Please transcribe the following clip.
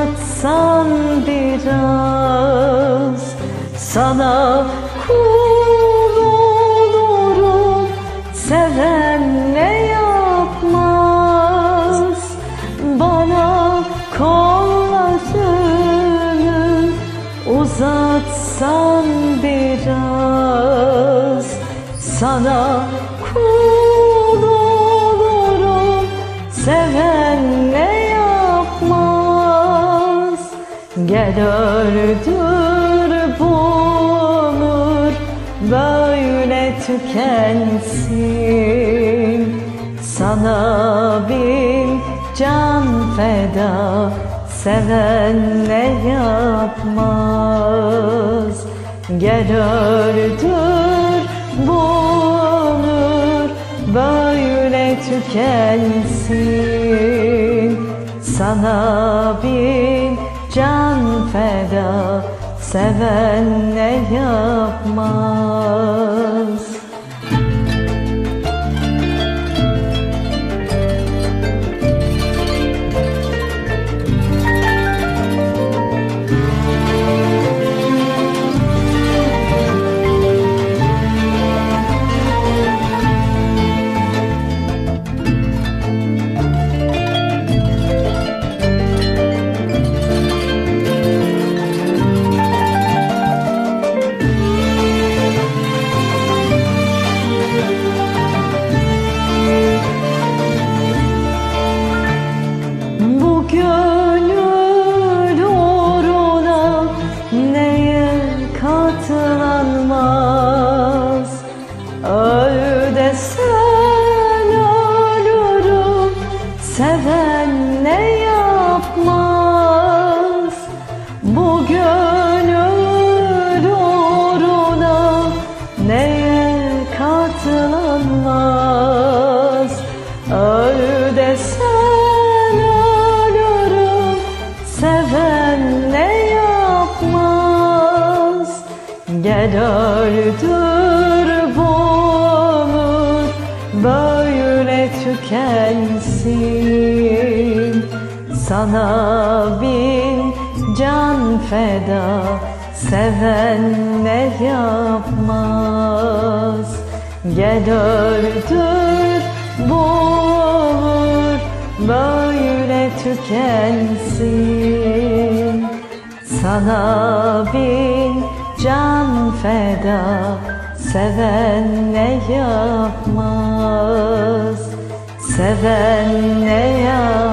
Uzatsan biraz Sana kul olurum. Seven ne yapmaz? Bana kollarını Uzatsan biraz Sana kul olurum. Seven Gel öldür bulur Böyle tükensin. Sana bin can feda Seven ne yapmaz. Gel öldür bulur Böyle tükensin. Sana bin can feda Seven ne yapmaz gönül uğruna neye katlanmaz? Öl desen ölürüm Seven ne yapmaz? Bu gönül uğruna neye katlanmaz öldür bulur Böyle tükensin. Sana bin can feda Seven ne yapmaz? Gel öldür bulur Böyle tükensin. Sana bin can feda Seven ne yapmaz? Seven ne yapmaz